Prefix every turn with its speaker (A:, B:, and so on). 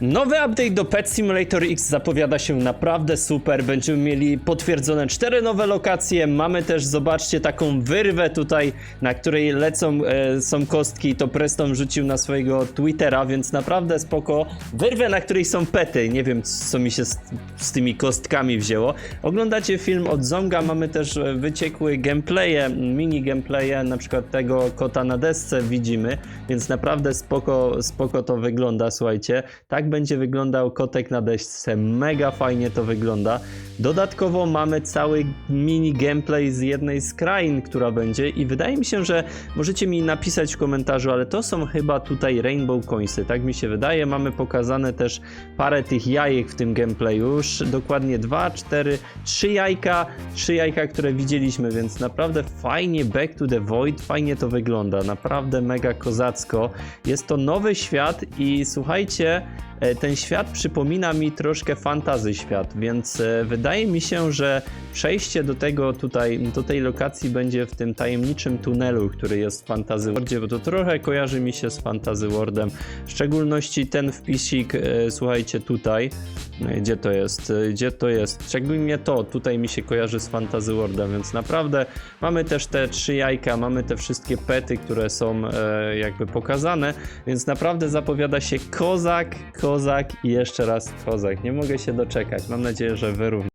A: Nowy update do Pet Simulator X zapowiada się naprawdę super. Będziemy mieli potwierdzone cztery nowe lokacje. Mamy też, zobaczcie, taką wyrwę tutaj, na której lecą e, są kostki. To Preston wrzucił na swojego Twittera, więc naprawdę spoko. Wyrwę, na której są pety. Nie wiem, co mi się z, z tymi kostkami wzięło. Oglądacie film od Zonga. Mamy też e, wyciekłe gameplaye, mini gameplaye, na przykład tego kota na desce widzimy, więc naprawdę spoko, spoko to wygląda, słuchajcie. Tak będzie wyglądał kotek na desce, mega fajnie to wygląda. Dodatkowo mamy cały mini gameplay z jednej z krain, która będzie i wydaje mi się, że możecie mi napisać w komentarzu, ale to są chyba tutaj Rainbow Coinsy, tak mi się wydaje. Mamy pokazane też parę tych jajek w tym gameplayu, już dokładnie dwa, cztery, trzy jajka, trzy jajka, które widzieliśmy, więc naprawdę fajnie Back to the Void, fajnie to wygląda, naprawdę mega kozacko. Jest to nowy świat i słuchajcie, ten świat przypomina mi troszkę fantazy świat, więc e, wydaje mi się, że przejście do tego tutaj, do tej lokacji będzie w tym tajemniczym tunelu, który jest w Fantasy Worldzie, bo to trochę kojarzy mi się z Fantasy Worldem, w szczególności ten wpisik, e, słuchajcie, tutaj, gdzie to jest, E, gdzie to jest, szczególnie to, tutaj mi się kojarzy z Fantasy Worldem, więc naprawdę mamy też te trzy jajka, mamy te wszystkie pety, które są e, jakby pokazane, więc naprawdę zapowiada się kozak, kozak i jeszcze raz kozak. Nie mogę się doczekać. Mam nadzieję, że wy również.